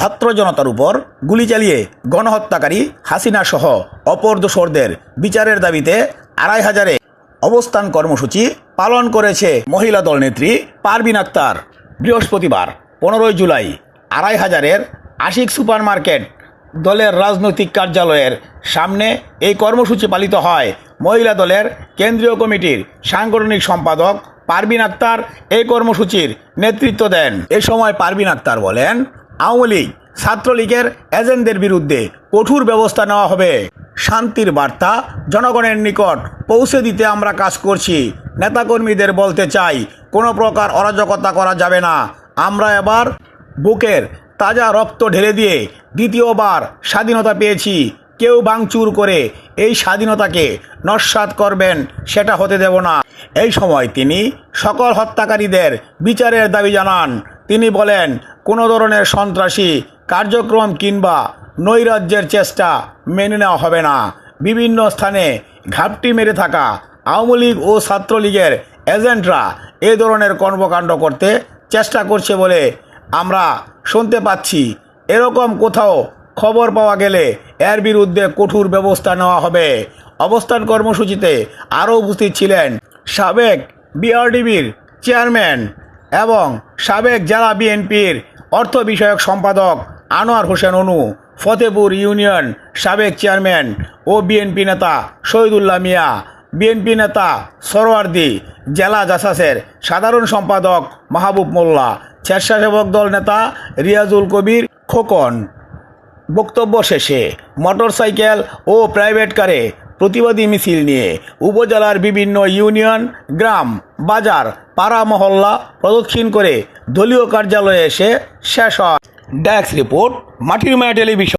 ছাত্র জনতার উপর গুলি চালিয়ে গণহত্যাকারী হাসিনা সহ অপর দোসরদের বিচারের দাবিতে আড়াই হাজারে অবস্থান কর্মসূচি পালন করেছে মহিলা দল নেত্রী পারবিন আক্তার। বৃহস্পতিবার, পনেরোই জুলাই, আড়াই হাজারের আশিক সুপার মার্কেট দলের রাজনৈতিক কার্যালয়ের সামনে এই কর্মসূচি পালিত হয়। মহিলা দলের কেন্দ্রীয় কমিটির সাংগঠনিক সম্পাদক পারবিন আক্তার এই কর্মসূচির নেতৃত্ব দেন। এ সময় পারবিন আক্তার বলেন, আওয়ামী লীগ ছাত্রলীগের এজেন্টদের বিরুদ্ধে কঠোর ব্যবস্থা নেওয়া হবে। শান্তির বার্তা জনগণের নিকট পৌঁছে দিতে আমরা কাজ করছি। নেতাকর্মীদের বলতে চাই, কোনো প্রকার অরাজকতা করা যাবে না। আমরা এবার বুকের তাজা রক্ত ঢেলে দিয়ে দ্বিতীয়বার স্বাধীনতা পেয়েছি। কেউ ভাঙচুর করে এই স্বাধীনতাকে নস্বাত করবেন, সেটা হতে দেব না। এই সময় তিনি সকল হত্যাকারীদের বিচারের দাবি জানান। তিনি বলেন, কোনো ধরনের সন্ত্রাসী কার্যক্রম কিংবা নৈরাজ্যের চেষ্টা মেনে নেওয়া হবে না। বিভিন্ন স্থানে ঘাপটি মেরে থাকা আওয়ামী লীগ ও ছাত্রলীগের এজেন্টরা এ ধরনের কর্মকাণ্ড করতে চেষ্টা করছে বলে আমরা শুনতে পাচ্ছি। এরকম কোথাও খবর পাওয়া গেলে এর বিরুদ্ধে কঠোর ব্যবস্থা নেওয়া হবে। অবস্থান কর্মসূচিতে আরও উপস্থিত ছিলেন সাবেক বিআরডিবির চেয়ারম্যান এবং সাবেক জেলা বিএনপির অর্থ বিষয়ক সম্পাদক আনোয়ার হোসেন অনু, ফতেপুর ইউনিয়ন সাবেক চেয়ারম্যান ও বিএনপি নেতা শহীদুল্লাহ মিয়া, বিএনপি নেতা সরোয়ার্দি জেলা জাসাসের সাধারণ সম্পাদক মাহবুব মোল্লা, স্বেচ্ছাসেবক দল নেতা রিয়াজুল কবির খোকন। বক্তব্য শেষে মোটরসাইকেল ও প্রাইভেট কারে প্রতিবাদী মিছিল নিয়ে উপজেলার বিভিন্ন ইউনিয়ন, গ্রাম, বাজার, পাড়া মহল্লা প্রদক্ষিণ করে দলীয় কার্যালয়ে এসে শেষ হয়। ড্যাক্স রিপোর্ট মাটির মায়া টেলিভিশন